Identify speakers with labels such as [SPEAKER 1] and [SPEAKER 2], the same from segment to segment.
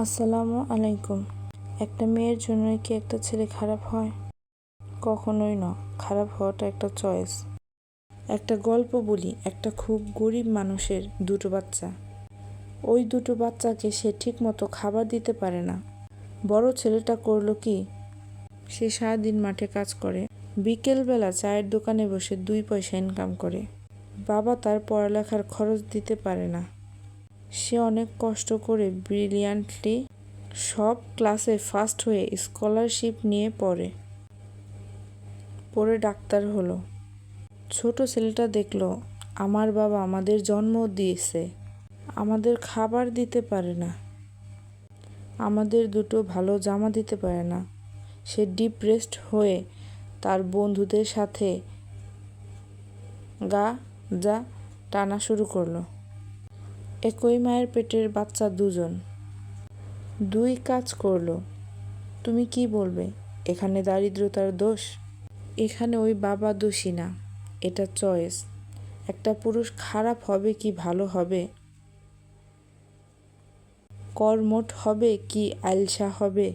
[SPEAKER 1] আসসালামু আলাইকুম। একটা মেয়ের জন্যই কি একটা ছেলে খারাপ হয়? কখনোই না, খারাপ হওয়াটা একটা চয়েস। একটা গল্প বলি, একটা খুব গরিব মানুষের দুটো বাচ্চা। ওই দুটো বাচ্চাকে সে ঠিকমতো খাবার দিতে পারে না। বড় ছেলেটা করল কি? সে সারাদিন মাঠে কাজ করে, বিকেলবেলা চায়ের দোকানে বসে দুই পয়সা ইনকাম করে। বাবা তার পড়ালেখার খরচ দিতে পারে না। সে অনেক কষ্ট করে ব্রিলিয়ান্টলি সব ক্লাসে ফার্স্ট হয়ে স্কলারশিপ নিয়ে পড়ে। পড়ে ডাক্তার হলো। ছোট ছেলেটা দেখল, আমার বাবা আমাদের জন্ম দিয়েছে। আমাদের খাবার দিতে পারে না। আমাদের দুটো ভালো জামা দিতে পারে না। সে ডিপ্রেসড হয়ে তার বন্ধুদের সাথে গা যা টানা শুরু করল। একই মায়ের পেটের বাচ্চা দুজন। দুই কাজ করল। তুমি কি বলবে? এখানে দারিদ্রতার দোষ? এখানে ওই বাবা দোষী না। এটা চয়েস। একটা পুরুষ খারাপ হবে কি ভালো হবে? কর্মঠ হবে কি আলসা হবে?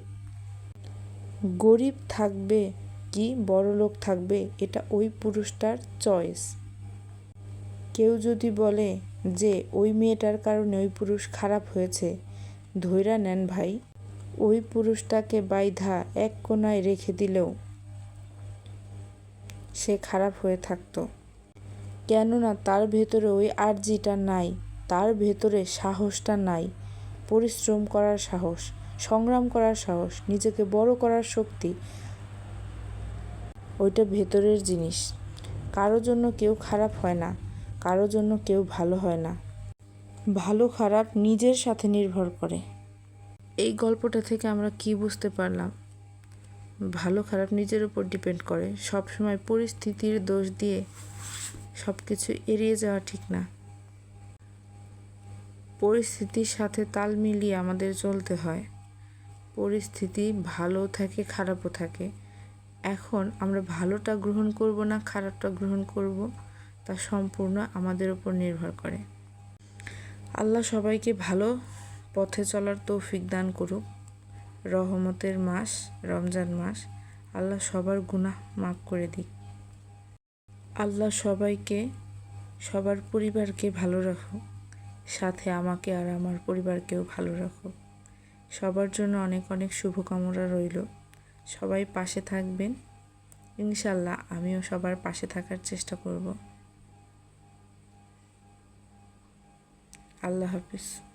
[SPEAKER 1] গরিব থাকবে কি বড়লোক থাকবে? এটা ওই পুরুষটার চয়েস। কেউ যদি বলে যে, ওই মেয়েটার কারণে ওই পুরুষ খারাপ হয়েছে ধৈরা নেন ভাই। ওই পুরুষটাকে বাইধা এক কোনায় রেখে দিলেও সে খারাপ হয়ে থাকতো। কেননা তার ভেতরে ওই আর্জিটা নাই, তার ভেতরে সাহসটা নাই। পরিশ্রম করার সাহস, সংগ্রাম করার সাহস, নিজেকে বড় করার শক্তি, ওইটা ভেতরের জিনিস। কারও জন্য কেউ খারাপ হয় না। কারও জন্য কেউ ভালো হয় না। ভালো খারাপ নিজের সাথে নির্ভর করে। এই গল্পটা থেকে আমরা কি বুঝতে পারলাম? ভালো খারাপ নিজের উপর ডিপেন্ড করে। সব সময় পরিস্থিতির দোষ দিয়ে সব কিছু এড়িয়ে যাওয়া ঠিক না। পরিস্থিতির সাথে তাল মিলিয়ে আমাদের চলতে হয়। পরিস্থিতি ভালো থাকে, খারাপও থাকে। এখন আমরা ভালোটা গ্রহণ করব না, খারাপটা গ্রহণ করব? তা সম্পূর্ণ আমাদের উপর নির্ভর করে। আল্লাহ সবাইকে ভালো পথে চলার তৌফিক দান করুক। রহমতের মাস, রমজান মাস, আল্লাহ সবার গুনাহ মাফ করে দিক। আল্লাহ সবাইকে, সবার পরিবারকে ভালো রাখুক। সাথে আমাকে আর আমার পরিবারকেও ভালো রাখুক। সবার জন্য অনেক অনেক শুভকামনা রইল। সবাই পাশে থাকবেন। ইনশাল্লাহ আমিও সবার পাশে থাকার চেষ্টা করব। আল্লাহ হাফিজ।